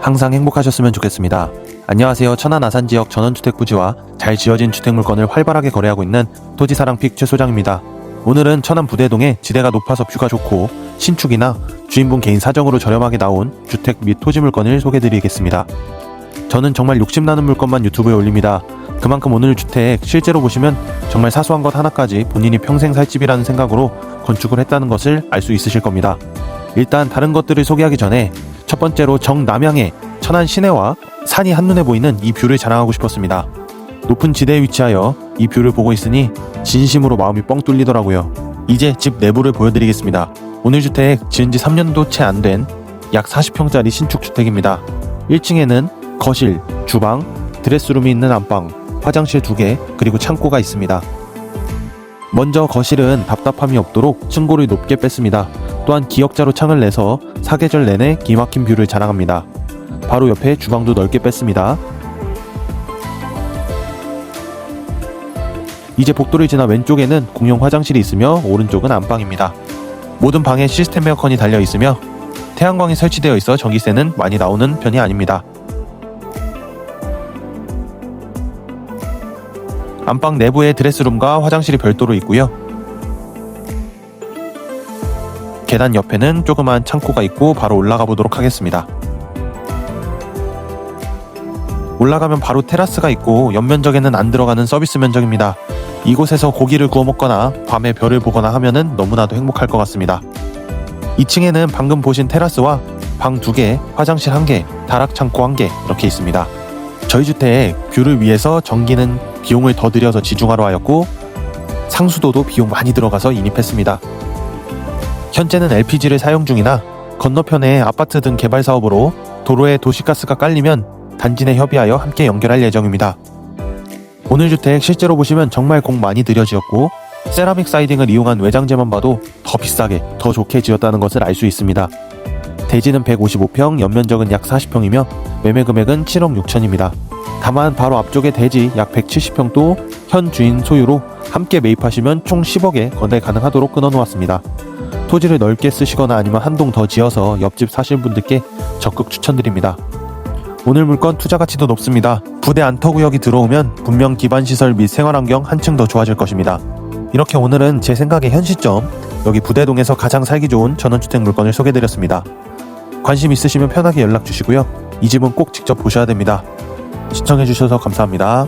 항상 행복하셨으면 좋겠습니다. 안녕하세요. 천안 아산 지역 전원주택 부지와 잘 지어진 주택 물건을 활발하게 거래하고 있는 토지사랑픽 최 소장입니다. 오늘은 천안 부대동에 지대가 높아서 뷰가 좋고 신축이나 주인분 개인 사정으로 저렴하게 나온 주택 및 토지 물건을 소개드리겠습니다. 저는 정말 욕심나는 물건만 유튜브에 올립니다. 그만큼 오늘 주택 실제로 보시면 정말 사소한 것 하나까지 본인이 평생 살 집이라는 생각으로 건축을 했다는 것을 알 수 있으실 겁니다. 일단 다른 것들을 소개하기 전에 첫 번째로 정남향의 천안 시내와 산이 한눈에 보이는 이 뷰를 자랑하고 싶었습니다. 높은 지대에 위치하여 이 뷰를 보고 있으니 진심으로 마음이 뻥 뚫리더라고요. 이제 집 내부를 보여드리겠습니다. 오늘 주택 지은 지 3년도 채 안 된 약 40평짜리 신축 주택입니다. 1층에는 거실, 주방, 드레스룸이 있는 안방, 화장실 2개, 그리고 창고가 있습니다. 먼저 거실은 답답함이 없도록 층고를 높게 뺐습니다. 또한 기역자로 창을 내서 사계절 내내 기막힌 뷰를 자랑합니다. 바로 옆에 주방도 넓게 뺐습니다. 이제 복도를 지나 왼쪽에는 공용 화장실이 있으며 오른쪽은 안방입니다. 모든 방에 시스템 에어컨이 달려 있으며 태양광이 설치되어 있어 전기세는 많이 나오는 편이 아닙니다. 안방 내부에 드레스룸과 화장실이 별도로 있고요. 계단 옆에는 조그만 창고가 있고 바로 올라가 보도록 하겠습니다. 올라가면 바로 테라스가 있고 옆면적에는 안 들어가는 서비스 면적입니다. 이곳에서 고기를 구워 먹거나 밤에 별을 보거나 하면은 너무나도 행복할 것 같습니다. 2층에는 방금 보신 테라스와 방 2개, 화장실 1개, 다락 창고 1개 이렇게 있습니다. 저희 주택 뷰를 위해서 전기는 비용을 더 들여서 지중화로 하였고 상수도도 비용 많이 들어가서 인입했습니다. 현재는 LPG를 사용 중이나 건너편에 아파트 등 개발 사업으로 도로에 도시가스가 깔리면 단지 내 협의하여 함께 연결할 예정입니다. 오늘 주택 실제로 보시면 정말 공 많이 들여지었고 세라믹 사이딩을 이용한 외장재만 봐도 더 비싸게 더 좋게 지었다는 것을 알 수 있습니다. 대지는 155평, 연면적은 약 40평이며 매매 금액은 7억 6천입니다. 다만 바로 앞쪽에 대지 약 170평도 현 주인 소유로 함께 매입하시면 총 10억에 거래 가능하도록 끊어놓았습니다. 토지를 넓게 쓰시거나 아니면 한 동 더 지어서 옆집 사실 분들께 적극 추천드립니다. 오늘 물건 투자 가치도 높습니다. 부대 안터구역이 들어오면 분명 기반 시설 및 생활환경 한층 더 좋아질 것입니다. 이렇게 오늘은 제 생각의 현 시점 여기 부대동에서 가장 살기 좋은 전원주택 물건을 소개드렸습니다. 관심 있으시면 편하게 연락 주시고요. 이 집은 꼭 직접 보셔야 됩니다. 시청해주셔서 감사합니다.